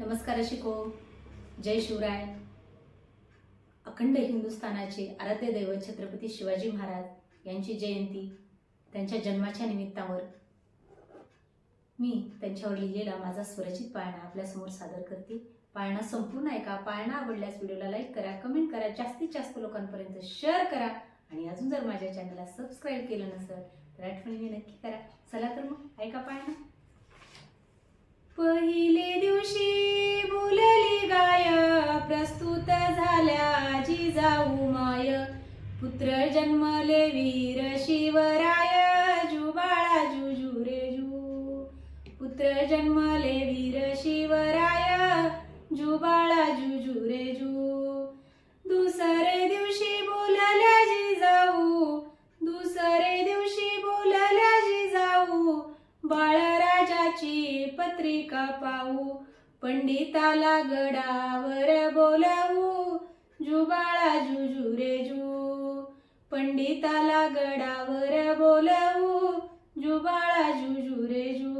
नमस्कार शिको. जय शिवराय. अखंड हिंदुस्थानाचे आराध्य दैवत छत्रपती शिवाजी महाराज यांची जयंती त्यांच्या जन्माच्या निमित्तावर. मी त्यांच्यावर लिहिलेला माझा स्वरचित पाळणा आपल्यासमोर सादर करते. पाळणा संपूर्ण ऐका. पाळणा आवडल्यास व्हिडिओला लाईक करा कमेंट करा जास्तीत जास्त लोकांपर्यंत शेअर करा आणि अजून जर माझ्या चॅनलला सबस्क्राईब केलं नसेल तर आठवणीने नक्की करा. चला तर मग ऐका पाळणा. पहिले दिवशी बोलली गाय प्रस्तुत झाल्या जिजाऊ माय. पुत्र जन्मले वीर शिवराय जुबाळा जुजू रे जू. पुत्र जन्मले वीर शिवराय जुबाळा जुजू रे जू. दुसरे पत्रिका पाहू पंडिताला गडावर बोलावू. जुबाळा जुजू रे जू. पंडिताला गडावर बोलावू. जुबाळा जुजू रे जू.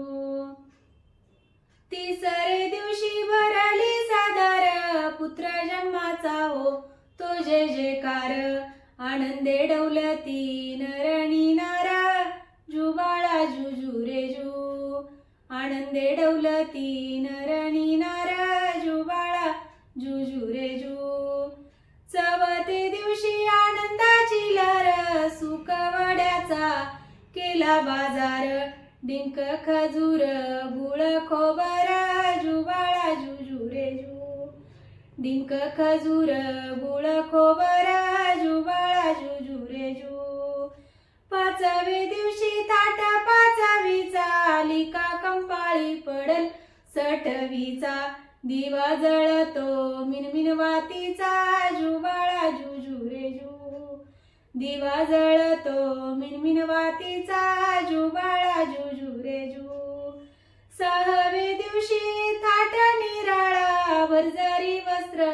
तिसरे दिवशी भरली साधार पुत्र जन्माचा हो. तो जे जयकार आनंदे डौलती नरणी नारा. जुबाळा जुजू रे जू. आनंदे डौलती नरणी नाराजू बाळा. जुजू रे जू. चवते दिवशी आनंदाची लहर सुकवाड्याचा केला बाजार. डिंक खजूर गुळ खोबर जुबाळा जुजू रे जू. डिंक खजूर गुळ खोबर जू सटवीचा दिवा जळतो मिनमिन वातीचा जुबाळा जुजू रे जू. दिवा जळतो मिनमिन वातीचा जुबाळा जुजू रे जू. सहावे दिवशी थाट निराळा वरजारी वस्त्र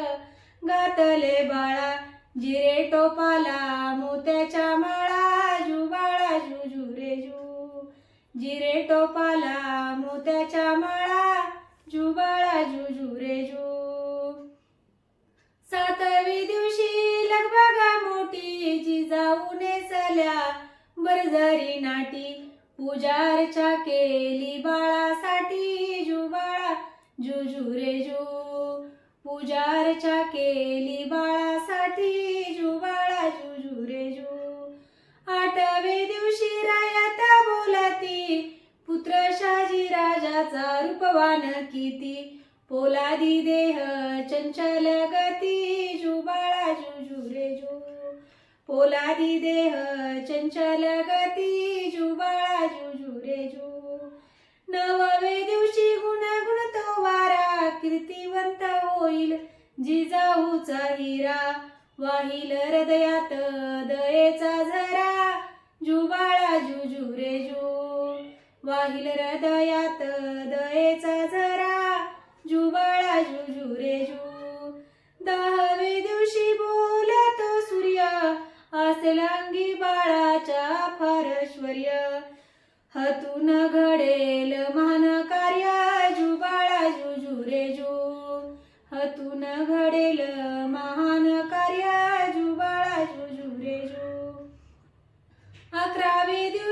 घातले बाळा. जिरे टोपाला मोत्याच्या माळा जुबाळा जुजू रे जू. जिरे टोपाला मोत्याच्या माळा जुबाळा जुजू रे जू. सातवी दिवशी लगबगा मोठी जिजाऊन नेसल्या बरजरी नाटी पूजा अर्चा केली बाळासाठी. जुबाळा जुजू रे जू. पूजा अर्चा केली बाळासाठी. त्याचा रूपवान किती पोलादी देह चंचल गती जुबाळा जुजू रे जू. पोलादी देह चंचल गती जुबाळा जुजू रे जू. नववे दिवशी गुण गुण तो वारा कीर्तिवंत होईल जिजाऊचा हिरा. वाहिल हृदयात दयेचा झरा जुबाळा जुजू रे जू. वाहिल हृदयात दयेचा झरा जुबाळा जुजू रे जू. दहावे दिवशी बोलतो सूर्य असलांगी बाळाच्या फारश्वर्य. हतून घडेल मान कार्य जुबाळा जुजू रे जू. हतून घडेल महान कार्य जुबाळा जुजू रे जू. अकरावे दिवशी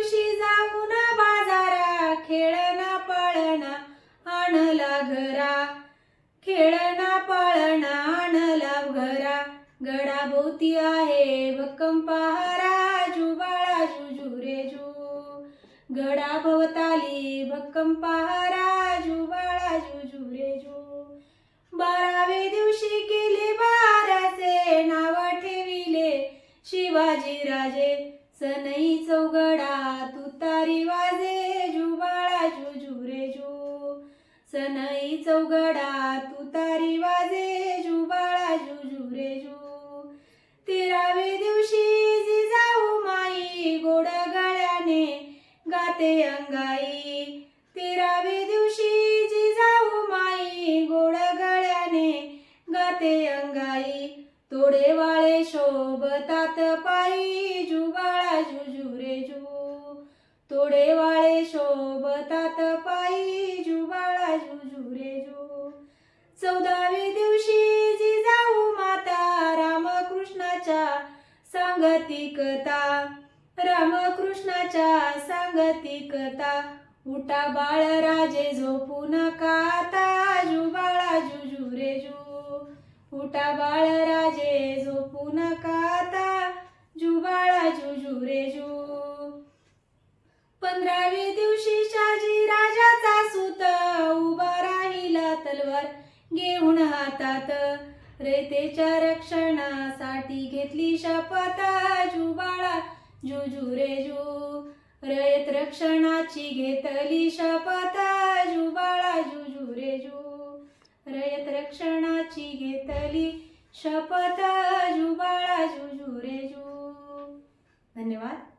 गडाभोवती आहे भक्कम पहारा जुबाळा जुजू रे जू गडा भवताली भक्कम पहारा जुबाळा जुजू रे जू बारावे दिवशी केले बाराचे नाव ठेविले शिवाजी राजे. सनई चौगडा तुतारी वाजे जुबाळा जुजू रे जू सनई चौगडा गाते अंगाई. तेरावे दिवशी जिजाऊ माई गोड गळ्याने गाते अंगाई. तोडे वाळे शोभतात पायी जुबाळा जुजू रे जू. तोडे वाळे शोभतात पायी जुबाळा जुजू रे जू. चौदावे दिवशी जिजाऊ माता रामकृष्णाच्या सांगती कथा रामकृष्णाच्या सांगती कथा उठा बाळ राजे झोपू नका ताजू बाळा जुजू रे जू. उठा बाळ राजे झोपू नका आता. जुबाळा जुजू रे जू. पंधरावी दिवशी शाजी राजाचा सुत उभा राहिला तलवार घेऊन हातात. रेतेच्या रक्षणासाठी घेतली शपथ. जुबाळा जुजू रे जू. रयत रक्षणाची घेतली शपथ जुबाळा जुजू रे जू. रयत रक्षणाची घेतली शपथ जुबाळा जुजू रे जू. धन्यवाद.